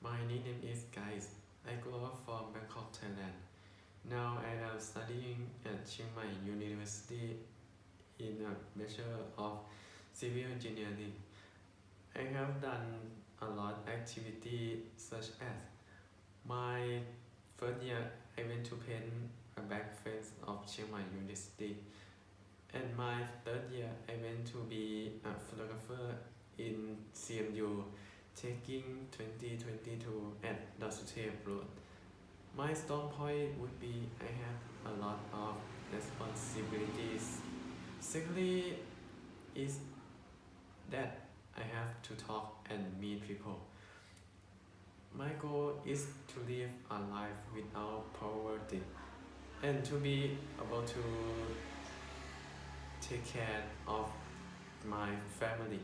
My name is Guys. I grew up from Bangkok, Thailand. Now I am studying at Chiang Mai University in a Bachelor of Civil Engineering. I have done a lot of activity such as my first year I went to paint a back face of Chiang Mai University. And my third year I went to be a photographer in CMU taking 2022 at Dasutev Road. My strong point would be I have a lot of responsibilities. Secondly is that I have to talk and meet people. My goal is to live a life without poverty and to be able to take care of my family.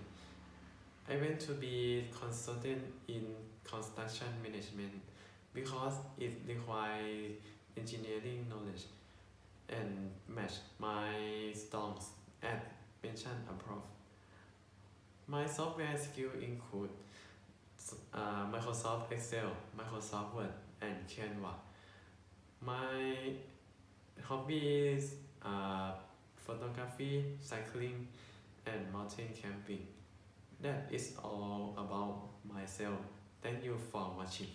I want to be consultant in construction management because it requires engineering knowledge and match my strengths as mentioned above. My software skill include uh, Microsoft Excel, Microsoft Word, and Canva. My hobbies are photography, cycling, and mountain camping. That is all about myself. Thank you for watching.